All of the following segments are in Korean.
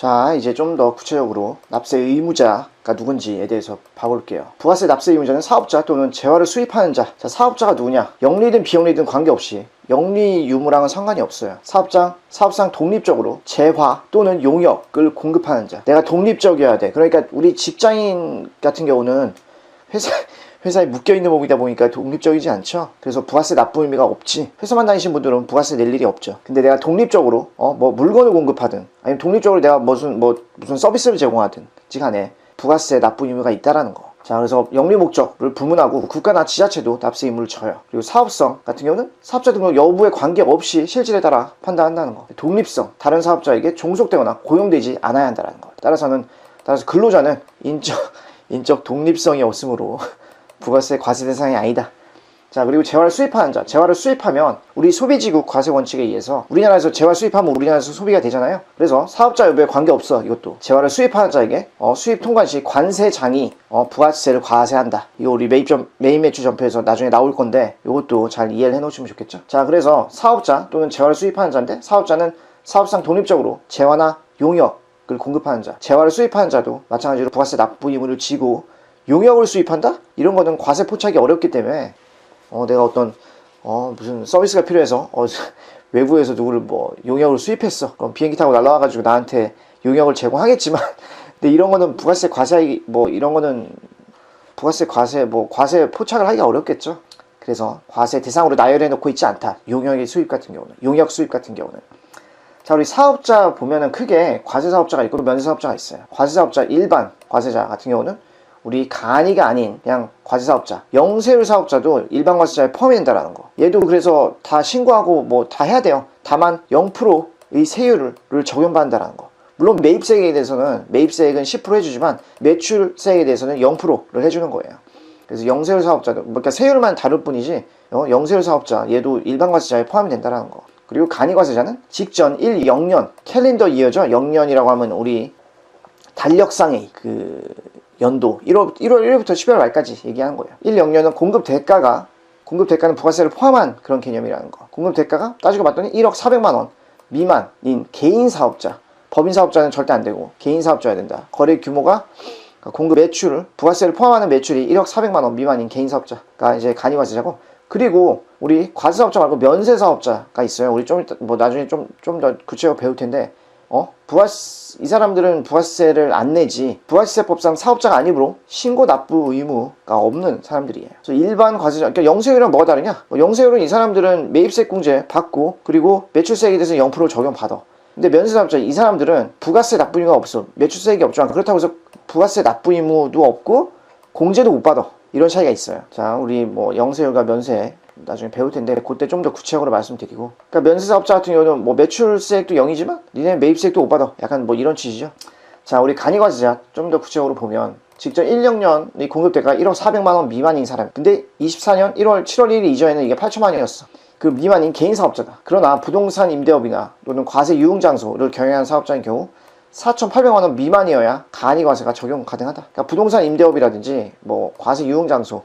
자, 이제 좀 더 구체적으로 납세 의무자가 누군지에 대해서 봐볼게요. 부가세 납세 의무자는 사업자 또는 재화를 수입하는 자. 자, 사업자가 누구냐? 영리든 비영리든 관계없이 영리 유무랑은 상관이 없어요. 사업장, 사업상 독립적으로 재화 또는 용역을 공급하는 자. 내가 독립적이어야 돼. 그러니까 우리 직장인 같은 경우는 회사 회사에 묶여 있는 몸이다 보니까 독립적이지 않죠. 그래서 부가세 납부 의미가 없지. 회사만 다니신 분들은 부가세 낼 일이 없죠. 근데 내가 독립적으로 어 뭐 물건을 공급하든 아니면 독립적으로 내가 무슨 뭐 무슨 서비스를 제공하든 간에 부가세 납부 의무가 있다라는 거. 자, 그래서 영리 목적을 불문하고 국가나 지자체도 납세 의무를 져요. 그리고 사업성 같은 경우는 사업자 등록 여부에 관계없이 실질에 따라 판단한다는 거. 독립성, 다른 사업자에게 종속되거나 고용되지 않아야 한다는 거. 따라서는 따라서 근로자는 인적 인적 독립성이 없으므로 부가세 과세 대상이 아니다. 자 그리고 재화를 수입하는 자 재화를 수입하면 우리 소비지국 과세 원칙에 의해서 우리나라에서 재화 수입하면 우리나라에서 소비가 되잖아요. 그래서 사업자 여부에 관계없어 이것도. 재화를 수입하는 자에게 어, 수입 통관 시 관세장이 어, 부가세를 과세한다. 이거 우리 매입점 매입 매출 전표에서 나중에 나올 건데 이것도 잘 이해를 해 놓으시면 좋겠죠. 자 그래서 사업자 또는 재화를 수입하는 자인데 사업자는 사업상 독립적으로 재화나 용역을 공급하는 자. 재화를 수입하는 자도 마찬가지로 부가세 납부 의무를 지고 용역을 수입한다? 이런 거는 과세 포착이 어렵기 때문에 어, 내가 어떤 어, 무슨 서비스가 필요해서 어, 외부에서 누구를 뭐 용역을 수입했어. 그럼 비행기 타고 날라와가지고 나한테 용역을 제공하겠지만, 근데 이런 거는 부가세 과세 뭐 이런 거는 부가세 과세 뭐 과세 포착을 하기가 어렵겠죠. 그래서 과세 대상으로 나열해 놓고 있지 않다. 용역의 수입 같은 경우는 용역 수입 같은 경우는. 자 우리 사업자 보면은 크게 과세 사업자가 있고 면세 사업자가 있어요. 과세 사업자 일반 과세자 같은 경우는 우리 간이가 아닌 그냥 과세 사업자 영세율 사업자도 일반 과세자에 포함이 된다라는 거. 얘도 그래서 다 신고하고 뭐 다 해야 돼요. 다만 0%의 세율을 적용받는다라는 거. 물론 매입세액에 대해서는 매입세액은 10% 해주지만 매출세액에 대해서는 0%를 해주는 거예요. 그래서 영세율 사업자도 그러니까 세율만 다를 뿐이지 어, 영세율 사업자 얘도 일반 과세자에 포함이 된다라는 거. 그리고 간이 과세자는 직전 1, 0년 캘린더 이어죠 0년이라고 하면 우리 달력상의 그 연도 1월, 1월 1일부터 12월 말까지 얘기하는 거예요. 1, 0년은 공급 대가가 공급 대가는 부가세를 포함한 그런 개념이라는 거. 공급 대가가 따지고 봤더니 1억 400만 원 미만인 개인 사업자. 법인 사업자는 절대 안 되고 개인 사업자여야 된다. 거래 규모가 그러니까 공급 매출, 부가세를 포함하는 매출이 1억 400만 원 미만인 개인 사업자가 이제 간이과세자고 그리고 우리 과세사업자 말고 면세사업자가 있어요. 우리 좀 뭐 나중에 좀 좀 더 구체적으로 배울 텐데 어? 부가세, 이 사람들은 부가세를 안 내지 부가세법상 사업자가 아니므로 신고 납부 의무가 없는 사람들이에요. 그래서 일반 과세자, 그러니까 영세율이랑 뭐가 다르냐? 뭐 영세율은 이 사람들은 매입세 공제 받고 그리고 매출세액에 대해서 0% 적용받아. 근데 면세사업자 이 사람들은 부가세 납부 의무가 없어. 매출세액이 없지만 그렇다고 해서 부가세 납부 의무도 없고 공제도 못 받아. 이런 차이가 있어요. 자, 우리 뭐 영세율과 면세 나중에 배울 텐데 그때 좀 더 구체적으로 말씀드리고. 그러니까 면세사업자 같은 경우는 뭐 매출세액도 0이지만 니네 매입세액도 못 받아. 약간 뭐 이런 취지죠. 자 우리 간이과세자 좀더 구체적으로 보면 직전 1, 0년이 공급대가 1억 400만원 미만인 사람. 근데 24년 1월 7월 1일 이전에는 이게 8천만원이었어. 그 미만인 개인 사업자다. 그러나 부동산 임대업이나 또는 과세 유흥장소를 경영하는 사업자인 경우 4,800만 원 미만이어야 간이 과세가 적용 가능하다. 그러니까 부동산 임대업이라든지 뭐 과세 유흥 장소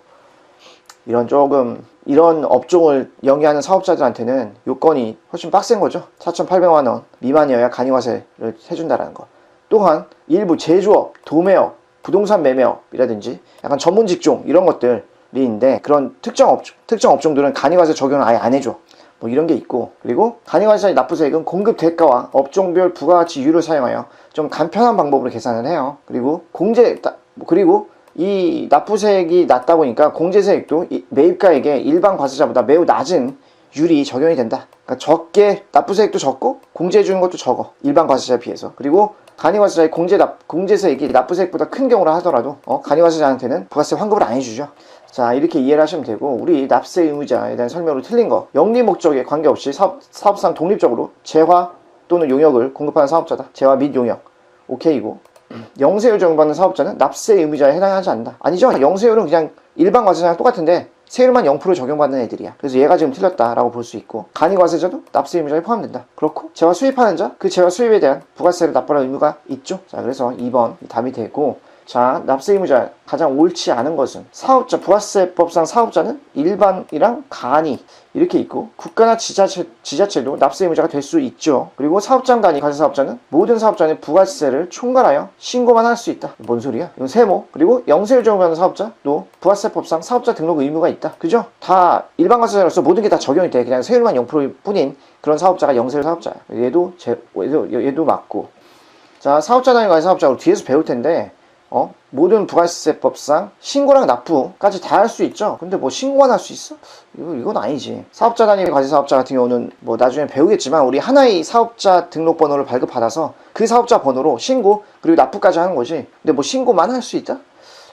이런 조금 이런 업종을 영위하는 사업자들한테는 요건이 훨씬 빡센 거죠. 4,800만 원 미만이어야 간이과세를 해준다라는 거. 또한 일부 제조업, 도매업, 부동산 매매업이라든지 약간 전문 직종 이런 것들이 있는데 그런 특정 업종, 특정 업종들은 간이과세 적용을 아예 안 해줘. 뭐 이런 게 있고 그리고 간이과세 납부세액은 공급 대가와 업종별 부가가치율을 사용하여 좀 간편한 방법으로 계산을 해요. 그리고 공제 그리고 이 납부세액이 낮다 보니까 공제세액도 매입가에게 일반 과세자보다 매우 낮은 율이 적용이 된다. 그러니까 적게 납부세액도 적고 공제해 주는 것도 적어. 일반 과세자에 비해서. 그리고 간이과세자의 공제 납, 공제세액이 납부세액보다 큰 경우라 하더라도 어, 간이과세자한테는 부가세 환급을 안 해주죠. 자 이렇게 이해를 하시면 되고 우리 납세 의무자에 대한 설명으로 틀린 거 영리 목적에 관계없이 사업, 사업상 독립적으로 재화 또는 용역을 공급하는 사업자다. 재화 및 용역. 오케이고 영세율 적용받는 사업자는 납세 의무자에 해당하지 않는다. 아니죠. 영세율은 그냥 일반 과세자랑 똑같은데 세율만 0% 적용받는 애들이야. 그래서 얘가 지금 틀렸다라고 볼 수 있고 간이 과세자도 납세 의무자에 포함된다. 그렇고 재화 수입하는 자, 그 재화 수입에 대한 부가세를 납부할 의무가 있죠. 자, 그래서 2번 답이 되고 자, 납세 의무자 가장 옳지 않은 것은 사업자 부가세법상 사업자는 일반이랑 간이 이렇게 있고 국가나 지자체, 지자체도 납세 의무자가 될 수 있죠. 그리고 사업장 단위 과세 사업자는 모든 사업자는 부가세를 총괄하여 신고만 할 수 있다. 뭔 소리야? 이건 세모. 그리고 영세를 적용하는 사업자도 부가세법상 사업자 등록 의무가 있다. 그죠? 다 일반 과세자로서 모든 게 다 적용이 돼. 그냥 세율만 0%일 뿐인 그런 사업자가 영세율 사업자야. 얘도 제, 얘도, 얘도 맞고. 자, 사업자 단위 과세 사업자 우리 뒤에서 배울 텐데 어? 모든 부가세법상 신고랑 납부까지 다 할 수 있죠. 근데 뭐 신고만 할 수 있어? 이거, 이건 아니지. 사업자 단위 과세 사업자 같은 경우는 뭐 나중에 배우겠지만 우리 하나의 사업자 등록번호를 발급받아서 그 사업자 번호로 신고 그리고 납부까지 하는 거지. 근데 뭐 신고만 할 수 있다?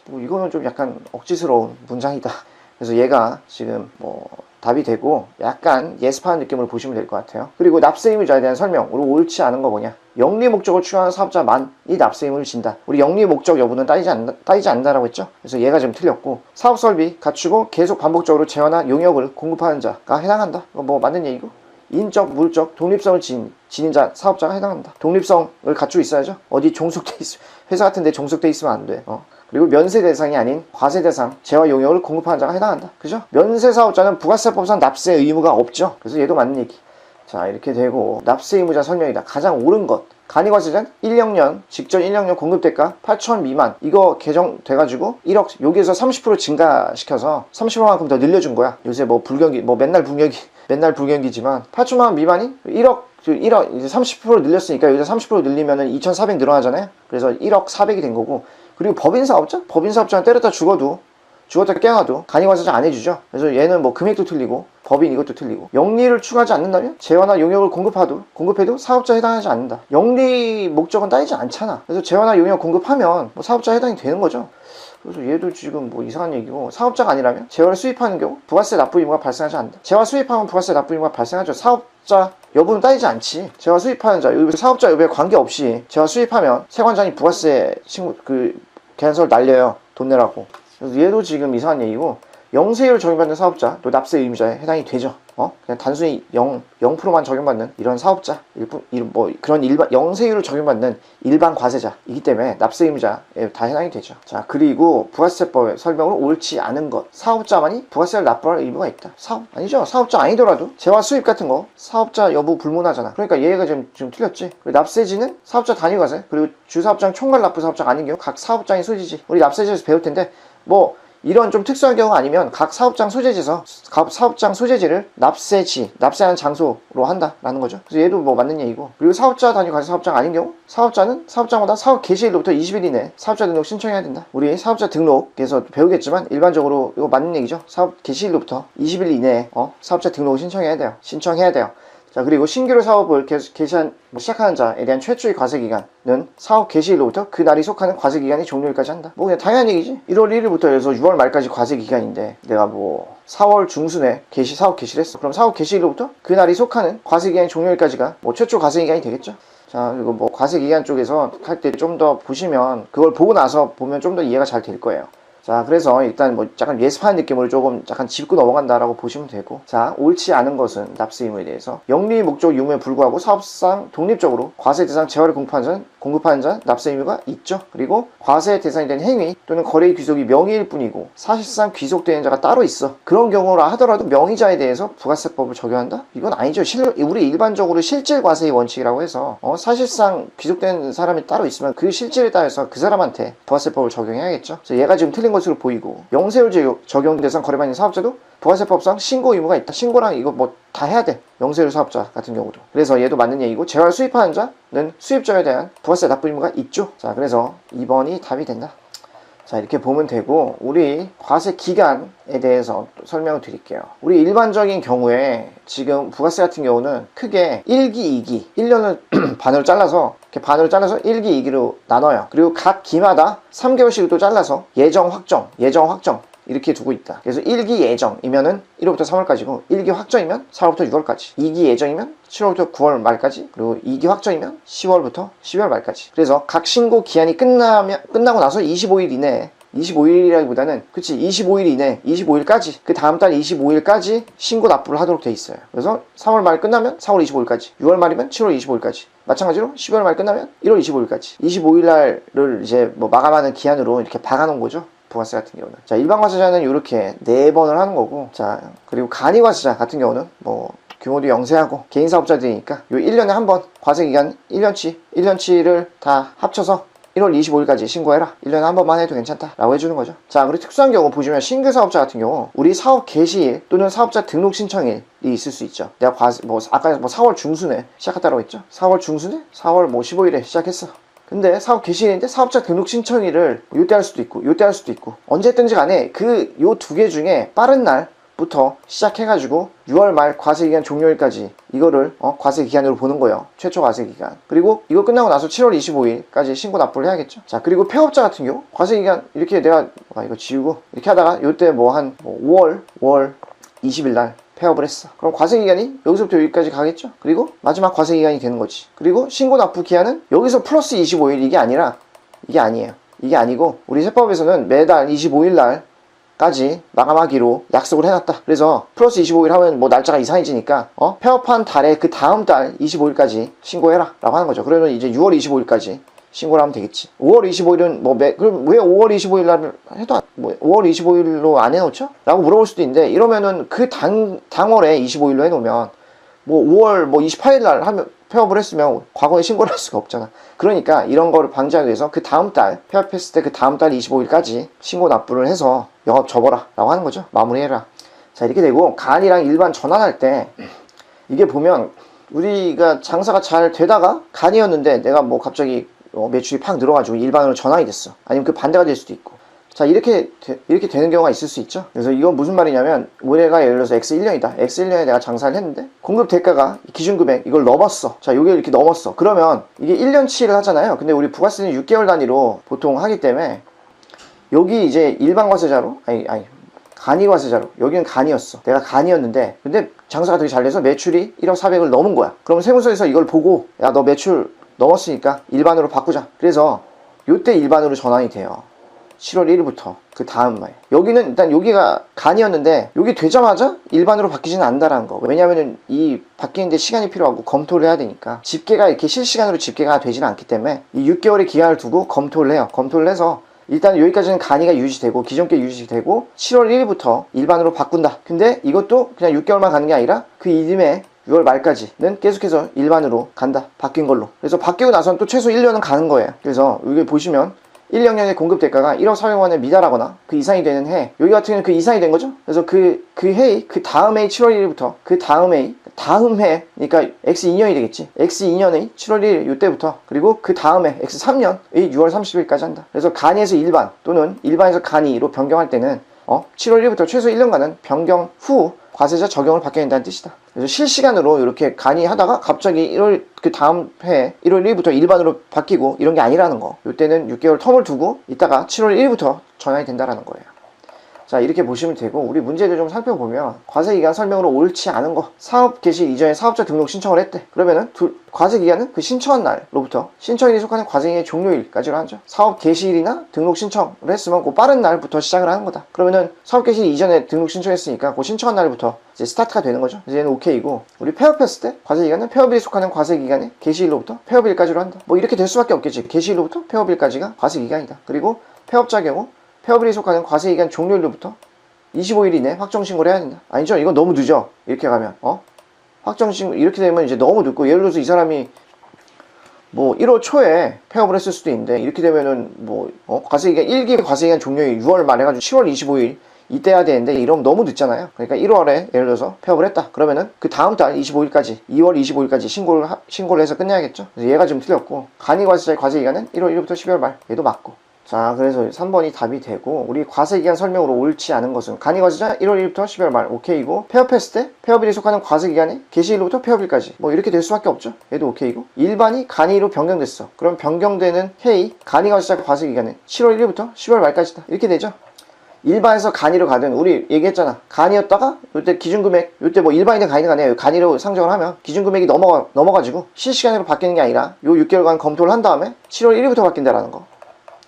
뭐 이거는 좀 약간 억지스러운 문장이다. 그래서 얘가 지금 뭐 답이 되고 약간 예습하는 느낌으로 보시면 될 것 같아요. 그리고 납세 의무자에 대한 설명. 우리 옳지 않은 거 뭐냐? 영리 목적을 추구하는 사업자만이 납세 의무를 진다. 우리 영리 목적 여부는 따지지 않는다, 따지지 않는다라고 했죠. 그래서 얘가 좀 틀렸고 사업 설비 갖추고 계속 반복적으로 재화나 용역을 공급하는 자가 해당한다. 뭐 맞는 얘기고. 인적, 물적, 독립성을 지닌, 자, 사업자가 해당한다. 독립성을 갖추고 있어야죠. 어디 종속돼 있, 회사 같은 데 종속돼 있으면 안 돼. 어. 그리고 면세 대상이 아닌 과세 대상, 재화 용역을 공급하는 자가 해당한다. 그죠? 면세 사업자는 부가세법상 납세 의무가 없죠. 그래서 얘도 맞는 얘기. 자, 이렇게 되고 납세 의무자 설명이다. 가장 옳은 것. 간이과세자는 1년년, 직전 1년년 공급대가 8천 미만. 이거 개정돼가지고 1억, 여기에서 30% 증가시켜서 30만큼 더 늘려준 거야. 요새 뭐 불경기, 뭐 맨날 불경기, 맨날 불경기지만 8천만 원 미만이 1억 1억 이제 30% 늘렸으니까 여기서 30% 늘리면은 2,400 늘어나잖아요. 그래서 1억 400이 된 거고 그리고 법인 사업자? 법인 사업자는 때렸다 죽어도 죽었다 깨어나도 간이과세자 안 해주죠. 그래서 얘는 뭐 금액도 틀리고 법인 이것도 틀리고 영리를 추가하지 않는다면 재화나 용역을 공급하도 공급해도 사업자에 해당하지 않는다. 영리 목적은 따지지 않잖아. 그래서 재화나 용역 공급하면 뭐 사업자에 해당이 되는 거죠. 그래서 얘도 지금 뭐 이상한 얘기고 사업자가 아니라면 재화를 수입하는 경우 부가세 납부 의무가 발생하지 않는다. 재화 수입하면 부가세 납부 의무가 발생하죠. 사업자 여부는 따지지 않지. 재화 수입하는 자, 여기 사업자 여부에 관계없이 재화 수입하면 세관장이 부가세 신고 그 계산서를 날려요. 돈 내라고. 그래서 얘도 지금 이상한 얘기고 영세율 적용받는 사업자 또 납세 의무자에 해당이 되죠. 어? 그냥 단순히 0, 0%만 적용받는 이런 사업자, 일부, 일, 뭐 그런 일반 영세율을 적용받는 일반 과세자이기 때문에 납세 의무자에 다 해당이 되죠. 자, 그리고 부가세법의 설명으로 옳지 않은 것. 사업자만이 부가세를 납부할 의무가 있다. 사업 아니죠. 사업자 아니더라도 재화 수입 같은 거 사업자 여부 불문하잖아. 그러니까 얘가 지금 지금 틀렸지. 그리고 납세지는 사업자 단위 과세 그리고 주사업장 총괄 납부 사업자가 아닌 경우 각 사업장이 소지지. 우리 납세지에서 배울 텐데 뭐 이런 좀 특수한 경우 아니면 각 사업장 소재지에서 각 사업장 소재지를 납세지, 납세하는 장소로 한다라는 거죠. 그래서 얘도 뭐 맞는 얘기고. 그리고 사업자 단위 과세 사업장 아닌 경우 사업자는 사업장마다 사업 개시일로부터 20일 이내 사업자 등록 신청해야 된다. 우리 사업자 등록에서 배우겠지만 일반적으로 이거 맞는 얘기죠. 사업 개시일로부터 20일 이내에 어, 사업자 등록을 신청해야 돼요. 신청해야 돼요. 자 그리고 신규로 사업을 개, 개시한 뭐 시작하는 자에 대한 최초의 과세 기간은 사업 개시일로부터 그 날이 속하는 과세 기간이 종료일까지 한다. 뭐 그냥 당연한 얘기지. 1월 1일부터 해서 6월 말까지 과세 기간인데 내가 뭐 4월 중순에 개시 사업 개시를 했어. 그럼 사업 개시일로부터 그 날이 속하는 과세 기간이 종료일까지가 뭐 최초 과세 기간이 되겠죠. 자 그리고 뭐 과세 기간 쪽에서 할 때 좀 더 보시면 그걸 보고 나서 보면 좀 더 이해가 잘 될 거예요. 자, 그래서 일단 뭐 약간 예습하는 느낌으로 조금 약간 짚고 넘어간다라고 보시면 되고. 자, 옳지 않은 것은 납세 의무에 대해서 영리 목적 유무에 불구하고 사업상 독립적으로 과세 대상 공급하는 자는 공급하는 자는 납세 의무가 있죠. 그리고 과세 대상이 된 행위 또는 거래의 귀속이 명의일 뿐이고 사실상 귀속되는 자가 따로 있어. 그런 경우라 하더라도 명의자에 대해서 부가세법을 적용한다? 이건 아니죠. 실, 우리 일반적으로 실질 과세의 원칙이라고 해서 어, 사실상 귀속된 사람이 따로 있으면 그 실질에 따라서 그 사람한테 부가세법을 적용해야겠죠. 그래서 얘가 지금 틀린 것으로 보이고 영세율 적용- 대상 있는 사업자도 부가세법상 신고 의무가 있다. 신고랑 이거 뭐 다 해야 돼. 영세율 사업자 같은 경우도. 그래서 얘도 맞는 얘기고 재화를 수입하는 자는 수입자에 대한 부가세 납부 의무가 있죠. 자, 그래서 2번이 답이 된다. 자, 이렇게 보면 되고 우리 과세 기간에 대해서 또 설명을 드릴게요. 우리 일반적인 경우에 지금 부가세 같은 경우는 크게 1기, 2기, 1년을 반으로 잘라서 이렇게 반으로 잘라서 1기, 2기로 나눠요. 그리고 각 기마다 3개월씩 또 잘라서 예정 확정, 예정 확정 이렇게 두고 있다. 그래서 1기 예정이면은 1월부터 3월까지고 1기 확정이면 4월부터 6월까지 2기 예정이면 7월부터 9월 말까지 그리고 2기 확정이면 10월부터 12월 말까지. 그래서 각 신고 기한이 끝나면 끝나고 나서 25일 이내에 25일이라기보다는 그치 25일 이내 25일까지 그 다음 달 25일까지 신고 납부를 하도록 돼 있어요. 그래서 3월 말 끝나면 4월 25일까지 6월 말이면 7월 25일까지 마찬가지로 12월 말 끝나면 1월 25일까지. 25일 날을 이제 뭐 마감하는 기한으로 이렇게 박아놓은 거죠 부가세 같은 경우는 자 일반 과세자는 이렇게 네 번을 하는 거고 자 그리고 간이 과세자 같은 경우는 뭐 규모도 영세하고 개인 사업자들이니까 요 1년에 한 번 과세 기간 1년치 1년치를 다 합쳐서 1월 25일까지 신고해라. 1년에 한 번만 해도 괜찮다. 라고 해주는 거죠. 자, 그리고 특수한 경우 보시면 신규 사업자 같은 경우 우리 사업 개시일 또는 사업자 등록 신청일이 있을 수 있죠. 내가 과세, 뭐, 아까 뭐 4월 중순에 시작했다고 했죠. 4월 중순에? 4월 뭐 15일에 시작했어. 근데 사업 개시일인데 사업자 등록 신청일을 요때 할 수도 있고 요때 할 수도 있고 언제 했든지 간에 그 요 두 개 중에 빠른 날 부터 시작해가지고 6월 말 과세 기간 종료일까지 이거를 어, 과세 기간으로 보는 거예요. 최초 과세 기간. 그리고 이거 끝나고 나서 7월 25일까지 신고 납부를 해야겠죠. 자 그리고 폐업자 같은 경우 과세 기간 이렇게 내가 아, 이거 지우고 이렇게 하다가 요때 뭐 한 5월 5월 20일 날 폐업을 했어. 그럼 과세기간이 여기서부터 여기까지 가겠죠. 그리고 마지막 과세기간이 되는 거지. 그리고 신고 납부 기한은 여기서 플러스 25일 이게 아니라 이게 아니에요. 이게 아니고 우리 세법에서는 매달 25일 날 까지 마감하기로 약속을 해놨다. 그래서 플러스 25일 하면 뭐 날짜가 이상해지니까 어? 폐업한 달에 그 다음 달 25일까지 신고해라 라고 하는 거죠. 그러면 이제 6월 25일까지 신고를 하면 되겠지. 5월 25일은 뭐 매, 그럼 왜 5월 25일 날 해도 안- 뭐 5월 25일로 안 해놓죠? 라고 물어볼 수도 있는데 이러면은 그 당, 당월에 25일로 해놓으면 뭐 5월 뭐 28일 날 하면 폐업을 했으면 과거에 신고를 할 수가 없잖아. 그러니까 이런 거를 방지하기 위해서 그 다음 달 폐업했을 때 그 다음 달 25일까지 신고 납부를 해서 영업 접어라 라고 하는 거죠. 마무리해라. 자 이렇게 되고 간이랑 일반 전환할 때 이게 보면 우리가 장사가 잘 되다가 간이었는데 내가 뭐 갑자기 어, 매출이 팍 늘어가지고 일반으로 전환이 됐어. 아니면 그 반대가 될 수도 있고. 자 이렇게 되, 이렇게 되는 경우가 있을 수 있죠. 그래서 이건 무슨 말이냐면 올해가 예를 들어서 X 1년이다. X 1년에 내가 장사를 했는데 공급 대가가 기준 금액 이걸 넘었어. 자 이게 이렇게 넘었어. 그러면 이게 1년치를 하잖아요. 근데 우리 부가세는 6개월 단위로 보통 하기 때문에 여기 이제 일반 과세자로 아니 아니 간이 과세자로 여기는 간이었어 내가 간이었는데 근데 장사가 되게 잘 돼서 매출이 1억 4백을 넘은 거야 그럼 세무서에서 이걸 보고 야 너 매출 넘었으니까 일반으로 바꾸자. 그래서 요때 일반으로 전환이 돼요. 7월 1일부터 그 다음 말. 여기는 일단 여기가 간이었는데 여기 되자마자 일반으로 바뀌지는 않는다라는 거. 왜냐면은 이 바뀌는데 시간이 필요하고 검토를 해야 되니까. 집계가 이렇게 실시간으로 집계가 되지는 않기 때문에 이 6개월의 기간을 두고 검토를 해요. 검토를 해서 일단 여기까지는 간이가 유지되고 기존 게 유지되고 7월 1일부터 일반으로 바꾼다. 근데 이것도 그냥 6개월만 가는 게 아니라 그 이듬해 6월 말까지는 계속해서 일반으로 간다. 바뀐 걸로. 그래서 바뀌고 나서는 또 최소 1년은 가는 거예요. 그래서 여기 보시면 1, 2학년의 공급 대가가 1억 400원에 미달하거나 그 이상이 되는 해 여기 같은 경우는 그 이상이 된 거죠 그래서 그, 그 해의 그 다음 해 7월 1일부터 그 다음 해 다음 해 그러니까 X 2년이 되겠지 X 2년의 7월 1일 이때부터 그리고 그 다음 해 X 3년의 6월 30일까지 한다 그래서 간이에서 일반 또는 일반에서 간이로 변경할 때는 어 7월 1일부터 최소 1년간은 변경 후 과세자 적용을 받게 된다는 뜻이다. 그래서 실시간으로 이렇게 간이 하다가 갑자기 1월 그 다음 해 1월 1일부터 일반으로 바뀌고 이런 게 아니라는 거. 이때는 6개월 텀을 두고 이따가 7월 1일부터 전환이 된다라는 거예요. 자 이렇게 보시면 되고 우리 문제를 좀 살펴보면 과세기간 설명으로 옳지 않은 거 사업 개시 이전에 사업자 등록 신청을 했대. 그러면은 두- 과세기간은 그 신청한 날로부터 신청일이 속하는 과세기의 종료일까지로 하죠. 사업 개시일이나 등록 신청을 했으면 그 빠른 날부터 시작을 하는 거다. 그러면은 사업 개시 이전에 등록 신청했으니까 그 신청한 날부터 이제 스타트가 되는 거죠. 이제 얘는 오케이고 우리 폐업했을 때 과세기간은 폐업일이 속하는 과세기간의 개시일로부터 폐업일까지로 한다. 뭐 이렇게 될 수밖에 없겠지. 개시일로부터 폐업일까지가 과세기간이다. 그리고 폐업자 경우 폐업일이 속하는 과세기간 종료일로부터 25일 이내 확정신고를 해야 된다. 아니죠? 이건 너무 늦어. 이렇게 가면. 어? 확정신고, 이렇게 되면 이제 너무 늦고, 예를 들어서 이 사람이 뭐 1월 초에 폐업을 했을 수도 있는데, 이렇게 되면은 뭐, 어? 과세기간, 1기 과세기간 종료일 6월 말 해가지고 10월 25일 이때 해야 되는데, 이러면 너무 늦잖아요. 그러니까 1월에 예를 들어서 폐업을 했다. 그러면은 그 다음 달 25일까지, 2월 25일까지 신고를, 하- 신고를 해서 끝내야겠죠? 얘가 좀 틀렸고, 간이 과세자의 과세기간은 1월 1일부터 12월 말. 얘도 맞고. 자, 그래서 3번이 답이 되고, 우리 과세 기간 설명으로 옳지 않은 것은, 간이과세자 1월 1일부터 12월 말, 오케이고, 폐업했을 때, 폐업일이 속하는 과세 기간이 개시일로부터 폐업일까지. 뭐, 이렇게 될 수밖에 없죠. 얘도 오케이고, 일반이 간이로 변경됐어. 그럼 변경되는 해의 간이과세자 과세 기간은 7월 1일부터 10월 말까지다. 이렇게 되죠. 일반에서 간이로 가든 우리 얘기했잖아 간이었다가 요때 기준금액 요때 뭐 일반이든 간이든 간에 간이로 상정을 하면 기준금액이 넘어가, 넘어가지고 실시간으로 바뀌는 게 아니라 요 6개월간 검토를 한 다음에 7월 1일부터 바뀐다라는 거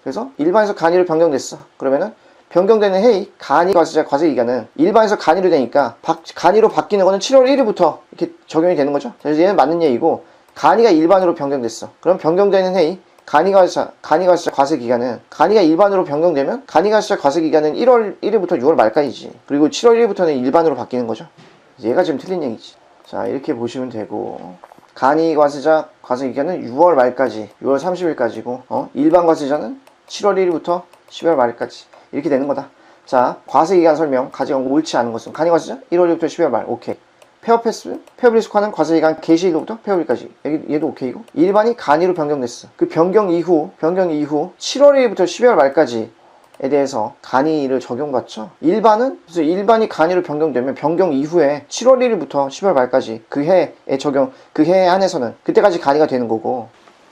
그래서 일반에서 간이로 변경됐어. 그러면은 변경되는 해이 간이 과세자 과세 기간은 일반에서 간이로 되니까 박- 간이로 바뀌는 거는 7월 1일부터 이렇게 적용이 되는 거죠. 그래서 얘는 맞는 얘기고 간이가 일반으로 변경됐어. 그럼 변경되는 해이 간이 과세자 간이 과세자 과세 기간은 간이가 일반으로 변경되면 간이 과세자 과세 기간은 1월 1일부터 6월 말까지지. 그리고 7월 1일부터는 일반으로 바뀌는 거죠. 얘가 지금 틀린 얘기지. 자 이렇게 보시면 되고 간이 과세자 과세 기간은 6월 말까지 6월 30일까지고 어? 일반 과세자는 7월 1일부터 10월 말까지 이렇게 되는 거다. 자 과세 기간 설명 거 옳지 않은 것은 간이 과세자 1월 1일부터 12월 말 오케이. 폐업 패스, 폐업일에 속하는 과세기간 개시일로부터 폐업일까지. 얘- 얘도 오케이고. 일반이 간이로 변경됐어. 그 변경 이후, 변경 이후 7월 1일부터 12월 말까지 에 대해서 간이를 적용받죠. 일반은 그래서 일반이 간이로 변경되면 변경 이후에 7월 1일부터 10월 말까지 그 해에 적용 그 해에 한해서는 그때까지 간이가 되는 거고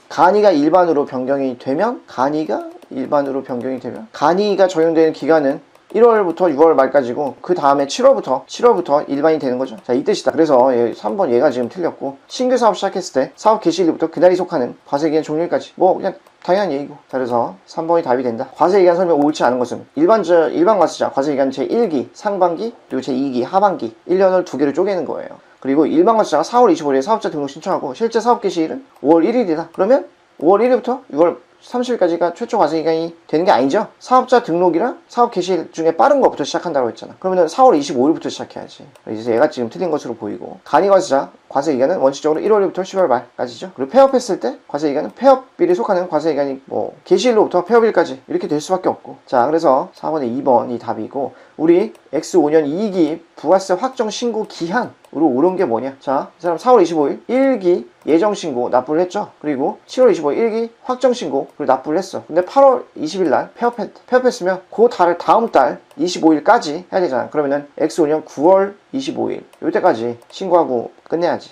간이가 일반으로 변경이 되면 간이가 일반으로 변경이 되면 간이가 적용되는 기간은 1월부터 6월 말까지고 그 다음에 7월부터 7월부터 일반이 되는 거죠. 자, 이 뜻이다. 그래서 얘 3번 얘가 지금 틀렸고 신규 사업 시작했을 때 사업 개시일부터 그날이 속하는 과세기간 종료일까지 뭐 그냥 당연한 얘기고. 자, 그래서 3번이 답이 된다. 과세기간 설명 옳지 않은 것은 일반 저 일반 과세자 과세기간 제1기 상반기 그리고 제2기 하반기 1년을 두 개로 쪼개는 거예요. 그리고 일반 과세자가 4월 25일에 사업자 등록 신청하고 실제 사업 개시일은 5월 1일이다. 그러면 5월 1일부터 6월 30일까지가 최초 과세 기간이 되는 게 아니죠. 사업자 등록이랑 사업 개시일 중에 빠른 것부터 시작한다고 했잖아. 그러면 4월 25일부터 시작해야지. 그래서 얘가 지금 틀린 것으로 보이고 간이 과세자 과세 기간은 원칙적으로 1월부터 10월 말까지죠. 그리고 폐업했을 때 과세 기간은 폐업일에 속하는 과세 기간이 뭐 개시일로부터 폐업일까지 이렇게 될 수밖에 없고. 자, 그래서 4번의 2번이 답이고 우리 X5년 2기 부가세 확정 신고 기한 으로 오른 게 뭐냐? 자, 이 사람 4월 25일 1기 예정 신고 납부를 했죠. 그리고 7월 25일 1기 확정 신고 그리고 납부를 했어. 근데 8월 20일 날 폐업했, 폐업했으면 그 달을 다음 달 25일까지 해야 되잖아. 그러면은 X5년 9월 25일 이때까지 신고하고 끝내야지.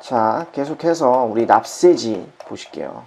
자, 계속해서 우리 납세지 보실게요.